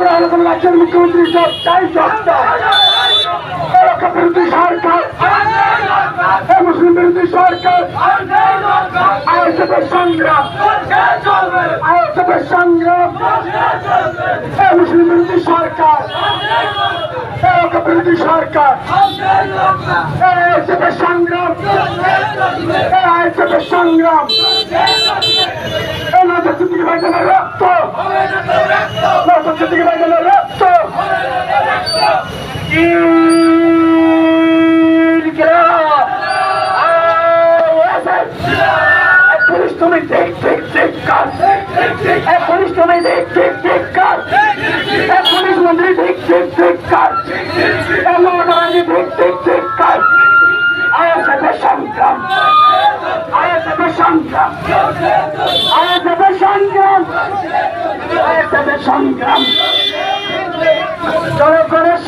করে রাজ্যের মুখ্যমন্ত্রী সব চাই বিরোধী সরকার, মুসলিম বিরোধী সরকার, আইএসএফের সংগ্রাম আইএসএফের সংগ্রাম মুসলিম বিরোধী সরকার বিরোধী সরকার আইএসএফের সংগ্রাম আইএসএফের সংগ্রাম। রক্ত। পুলিশ তুমি দেখ দেখ দেখ কাজ পুলিশ তুমি দেখ দেখ দেখ কাজ পুলিশ মন্ত্রী দেখ দেখ দেখ কাজ মহারাজি দেখ দেখ দেখ কাজ আয়াসের সংগ্রাম। আয়াসের সংগ্রাম। আয়াসের সংগ্রাম। আয়াসের সংগ্রাম। জনগণের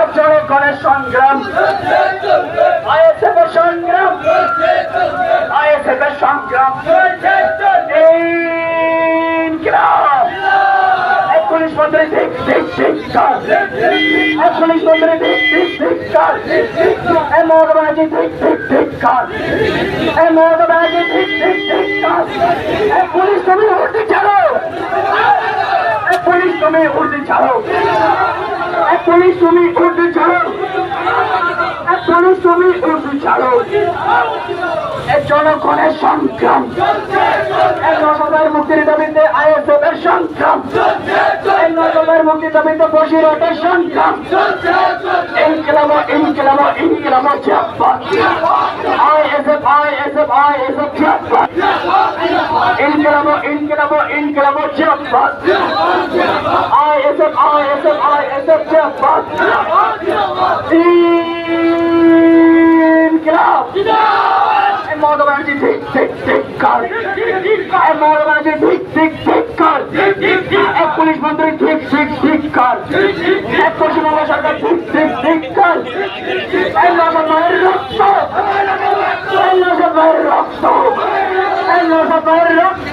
এক জনগণের সংগ্রাম। আইএসএফের সংগ্রাম। আইএসএফের সংগ্রাম। পুলিশ মন্ত্রী ঠিক ঠিক ঠিক এক পুলিশ মন্ত্রী ঠিক ঠিক ঠিক কাজ এ মৌলবাজি ঠিক ঠিক ঠিক চালো এ পুলিশ তুমি উঠতে চালো এ পুলিশ তুমি উঠতে চালো এ পুলিশ তুমি চালো এ জনগণের সংগ্রাম। নজরের মুক্তির দাবিতে আইএসএফ এর সংগ্রাম নজরের মুক্তির দাবিতে বসিরতের সংগ্রাম। ইনকিলাব ইনকিলাব ইনকিলাব জিয়াবাদ আইএসএফ আইএসএফ আইএসএফ জিয়াবাদ ইনকিলাব ইনকিলাব ইনকিলাব জিয়াবাদ আইএসএফ আইএসএফ মৌলবাদী ঠিক ঠিক ঠিক কর এই মৌলবাদী ঠিক ঠিক ঠিক কর এক পুলিশ মন্ত্রী ঠিক ঠিক ঠিক কর এক পশ্চিমবঙ্গ সরকার ঠিক ঠিক ঠিক কর এই নজর মায়ের রক্ত। এই নজর মায়ের রক্ত। এই নজর মায়ের রক্ত।